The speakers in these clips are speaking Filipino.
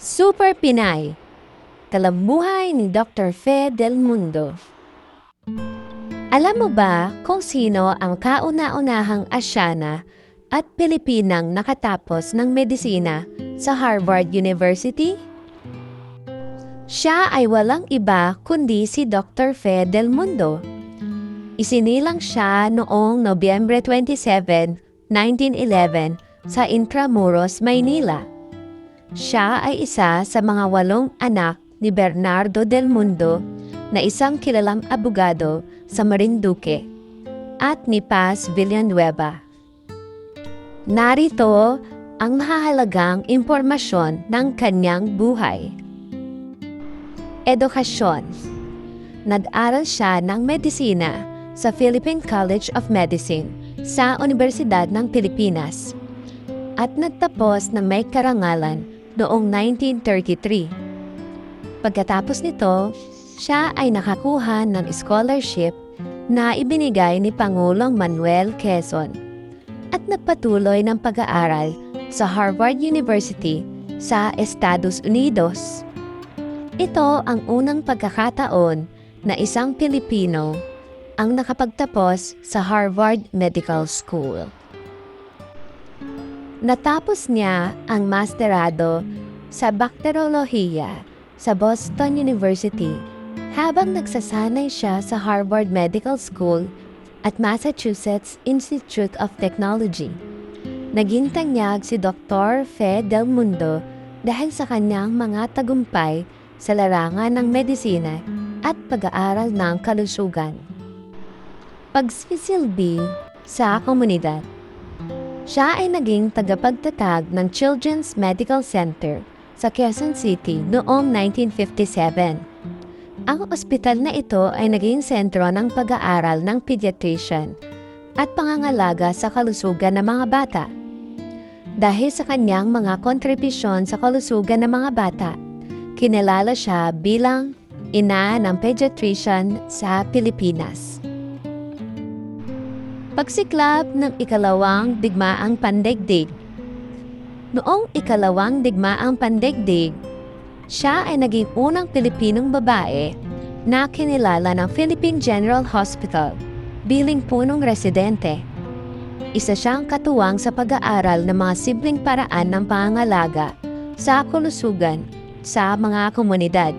Super Pinay Kalamuhay ni Dr. Fe Del Mundo Alam mo ba kung sino ang kauna-unahang Asyana at Pilipinang nakatapos ng medisina sa Harvard University? Siya ay walang iba kundi si Dr. Fe Del Mundo. Isinilang siya noong Nobyembre 27, 1911 sa Intramuros, Maynila. Siya ay isa sa mga walong anak ni Bernardo Del Mundo na isang kilalang abogado sa Marinduque at ni Paz Villanueva. Narito ang mahalagang impormasyon ng kanyang buhay. Edukasyon Nag-aral siya ng medisina sa Philippine College of Medicine sa Universidad ng Pilipinas at nagtapos ng may karangalan noong 1933. Pagkatapos nito, siya ay nakakuha ng scholarship na ibinigay ni Pangulong Manuel Quezon at nagpatuloy ng pag-aaral sa Harvard University sa Estados Unidos. Ito ang unang pagkakataon na isang Pilipino ang nakapagtapos sa Harvard Medical School. Natapos niya ang masterado sa bakterolohiya sa Boston University habang nagsasanay siya sa Harvard Medical School at Massachusetts Institute of Technology. Naging tanyag si Dr. Fe Del Mundo dahil sa kanyang mga tagumpay sa larangan ng medisina at pag-aaral ng kalusugan. Pagsisilbi sa komunidad siya ay naging tagapagtatag ng Children's Medical Center sa Quezon City noong 1957. Ang ospital na ito ay naging sentro ng pag-aaral ng pediatrician at pangangalaga sa kalusugan ng mga bata. Dahil sa kanyang mga kontribusyon sa kalusugan ng mga bata, kinilala siya bilang ina ng pediatrician sa Pilipinas. Pagsiklab ng ikalawang digmaang pandaigdig Noong ikalawang digmaang pandaigdig, siya ay naging unang Pilipinong babae na kinilala ng Philippine General Hospital biling punong residente. Isa siyang katuwang sa pag-aaral ng mga simpleng paraan ng pangangalaga sa kulusugan sa mga komunidad.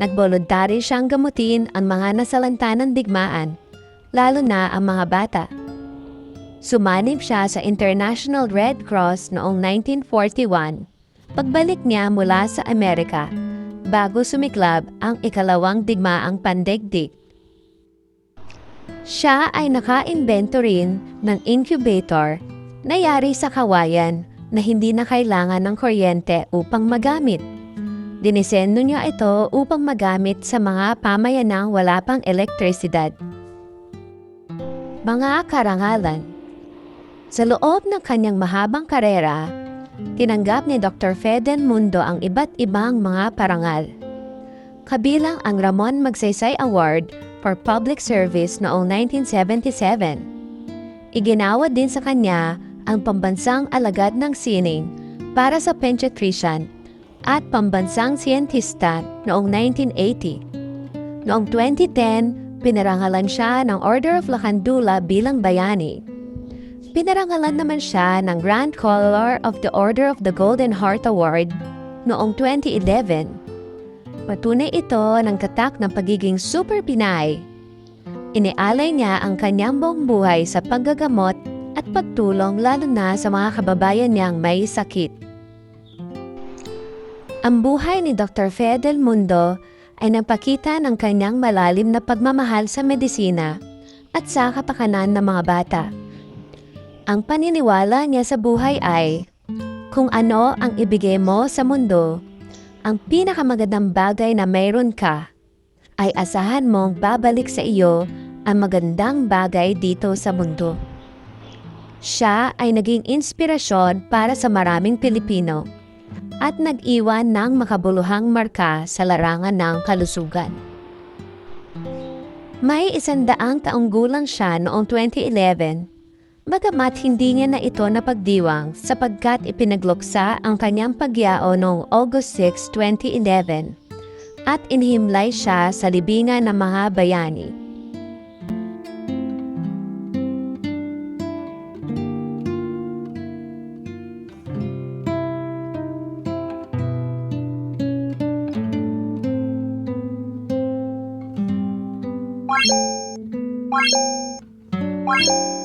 Nagbolontary siyang gamutin ang mga nasalanta ng digmaan lalo na ang mga bata. Sumanib siya sa International Red Cross noong 1941, pagbalik niya mula sa Amerika, bago sumiklab ang ikalawang digmaang pandaigdig. Siya ay naka-invento rin ng incubator na yari sa kawayan na hindi na kailangan ng kuryente upang magamit. Dinisenyo niya ito upang magamit sa mga pamayanang wala pang elektrisidad. Mga karangalan Sa loob ng kanyang mahabang karera, tinanggap ni Dr. Feden Mundo ang iba't ibang mga parangal. Kabilang ang Ramon Magsaysay Award for Public Service noong 1977. Iginawa din sa kanya ang pambansang alagad ng sining para sa pediatrician at pambansang siyentista noong 1980. Noong 2010, Pinarangalan siya ng Order of Lakandula bilang bayani. Pinarangalan naman siya ng Grand Collar of the Order of the Golden Heart Award noong 2011. Patunay ito ng katak ng pagiging super Pinay. Inialay niya ang kanyang buong buhay sa paggagamot at pagtulong lalo na sa mga kababayan niyang may sakit. Ang buhay ni Dr. Fedel Mundo ay nagpakita ng kanyang malalim na pagmamahal sa medisina at sa kapakanan ng mga bata. Ang paniniwala niya sa buhay ay, kung ano ang ibigay mo sa mundo, ang pinakamagandang bagay na mayroon ka, ay asahan mong babalik sa iyo ang magandang bagay dito sa mundo. Siya ay naging inspirasyon para sa maraming Pilipino at nag-iwan ng makabuluhang marka sa larangan ng kalusugan. May isandaang taong gulang siya noong 2011 Bagamat hindi niya na ito napagdiwang sapagkat ipinagluksa ang kanyang pagyao noong August 6, 2011 at inhimlay siya sa libingan ng mga bayani. Bye.